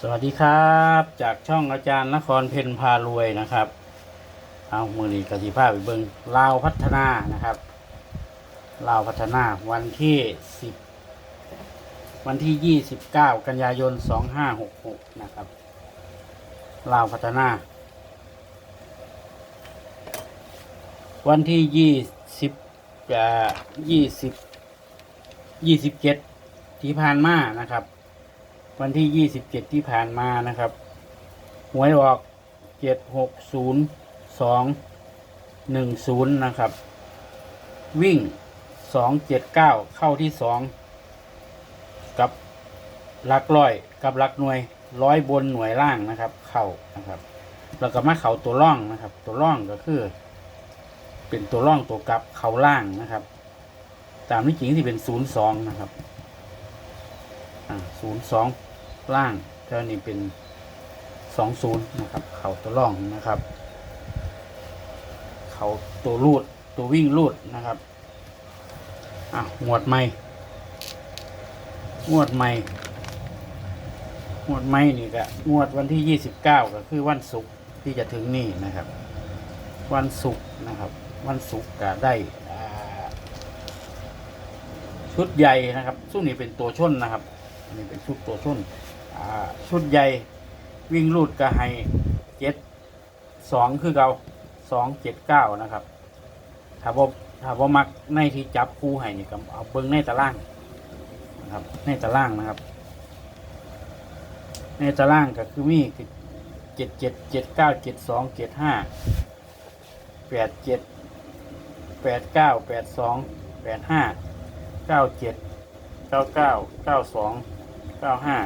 สวัสดีครับจากช่องอาจารย์นครเพนพารวยนะครับ เอามือนีกสิภาพไปเบิงลาวพัฒนานะครับลาวพัฒนาวันที่สิบวันที่ยี่สิบเก้ากันยายนสองห้าหกหกนะครับลาวพัฒนา วันที่ยี่สิบยี่สิบยี่สิบเจ็ดที่ผ่านมานะครับ วันที่ยี่สิบเจ็ดที่ผ่านมานะครับ หวยออกเจ็ดหกศูนย์สองหนึ่งศูนย์นะครับ วิ่งสองเจ็ดเก้าเข้าที่สองกับหลักร้อยกับหลักหน่วยร้อยบนหน่วยล่างนะครับ เข่านะครับ แล้วก็มาเข่าตัวร่องนะครับ ตัวร่องก็คือ เป็นตัวร่องตัวกลับเข่าล่างนะครับ ตามที่จริงที่เป็นศูนย์สองนะครับศูนย์สอง ล่างเท่านี้เป็นสองศูนย์นะครับ เขาตัวล่องนะครับ เขาตัวรูดตัววิ่งรูดนะครับอะงวดใหม่งวดใหม่งวดใหม่นี่ก็งวดวันที่ยี่สิบเก้าก็คือวันศุกร์ที่จะถึงนี่นะครับ วันศุกร์นะครับ วันศุกร์ก็ได้ชุดใหญ่นะครับ สู้นี่เป็นตัวชนนะครับ อันนี้เป็นชุดตัวส้นอ่าชุดใหญ่วิ่งรูดก็ให้เจ็ดสองคือเราสองเจ็ดเก้านะครับ ถ้าบ่ถ้าบ่มักในที่จับคู่ให้นี่ก็เอาเบิ้งในตารางนะครับ ในตารางนะครับ ในตารางก็คือมีเจ็ดเจ็ดเจ็ดเก้าเจ็ดสองเจ็ดห้าแปดเจ็ดแปดเก้าแปดสองแปดห้าเก้าเจ็ดเก้าเก้าเก้าสอง เก้าห้า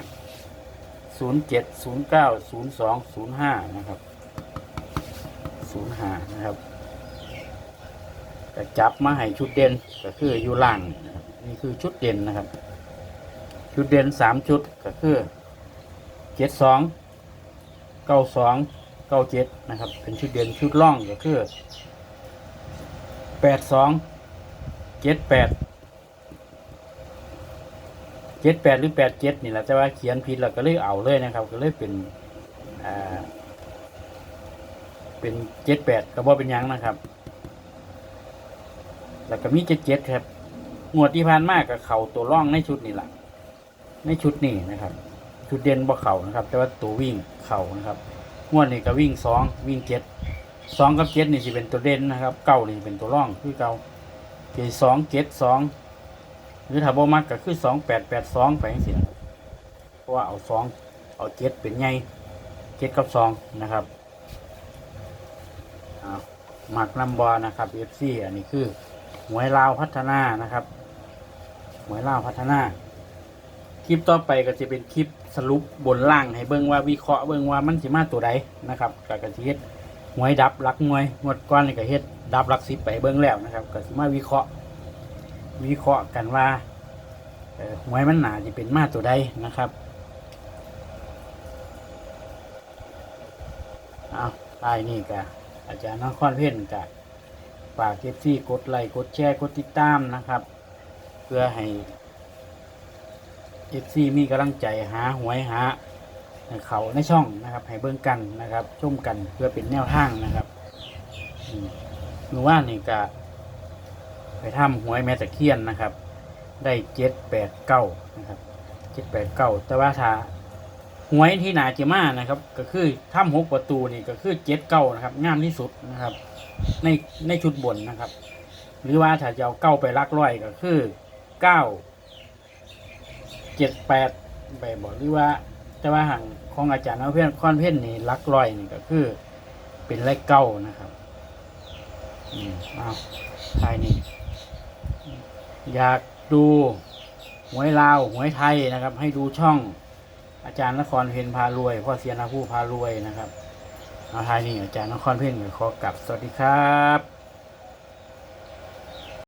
ศูนย์เจ็ดศูนย์เก้าศูนย์สองศูนย์ห้านะครับศูนย์ห้านะครับก็จับมาให้ชุดเด่นก็คืออยู่ล่างนี่คือชุดเด่นนะครับ ชุดเด่นสามชุดก็คือเจ็ดสองเก้าสองเก้าเจ็ดนะครับ เป็นชุดเด่นชุดล่องก็คือแปดสองเจ็ดแปด เจ็ดแปดหรือแปดเจ็ดนี่แหละแต่ว่าเขียนผิดเราก็เลยเอาเลยนะครับ ก็เลยเป็นอ่าเป็นเจ็ดแปดก็บ่เป็นยังนะครับ แล้วก็มีเจ็ดเจ็ดครับงวดที่ผ่านมากกับเข่าตัวร่องในชุดนี่แหละในชุดนี้นะครับ ชุดเด่นบ่เข่านะครับ แต่ว่าตัววิ่งเข่านะครับงวดนี้ก็วิ่งสองวิ่งเจ็ดสองกับเจ็ดนี่สิเป็นตัวเด่นนะครับเก้านี่เป็นตัวร่องคือเก้าเจ็ดสองเจ็ดสอง หรือถ้าบ่มักก็คือสองแปดแปดสองไปจังซี่เพราะว่าเอาสองเอาเจ็ดเป็นไงเจ็ดกับสองนะครับเอมักนำบอนะครับเอฟซีอันนี้คือหวยลาวพัฒนานะครับหวยลาวพัฒนา คลิปต่อไปก็จะเป็นคลิปสรุปบนล่างให้เบิ่งว่าวิเคราะห์เบิ่งว่ามันสิมาตัวใดนะครับก็กระสิเฮ็ดหวยดับหลักหวยงวดก้อนนี่ก็เฮ็ดดับหลักสิบไปเบิ่งแล้วนะครับก็สิมาวิเคราะห์ วิเคราะห์กันว่าหวยมันหนาจะเป็นมาตัวใดนะครับเอาไปนี่กะอาจารย์นครเพ่นกะฝากเก็บซี่กดไลค์กดแชร์กดติดตามนะครับ เพื่อให้เอฟซีมีกำลังใจหาหวยหาเขาในช่องนะครับ ให้เบิ่งกันนะครับชมกันเพื่อเป็นแนวทางนะครับอืมหนูว่านี่กะ ไปทำหวยแม่ตะเคียนนะครับ ได้เจ็ดแปดเก้านะครับเจ็ดแปดเก้าแต่ว่าถ้าหวยที่นาจิมานะครับ ก็คือถ้ำหกประตูนี่ก็คือเจ็ดเก้านะครับงามที่สุดนะครับ ในในชุดบนนะครับ หรือว่าถ้าจะเอาเก้าไปลักร้อยก็คือเก้าเจ็ดแปดไปบอกหรือว่า แต่ว่าห่างของอาจารย์เอาเพื่อนค่อนเพ่นนี่ลักร้อยนี่ก็คือเป็นเลขเก้านะครับ อืมอ้าวทายนี่ อยากดูหวยลาวหวยไทยนะครับ ให้ดูช่องอาจารย์นครเพนพารวยพ่อเสียนาผู้พารวยนะครับเอาทายนี่อาจารย์นครเพนขอกลับสวัสดีครับ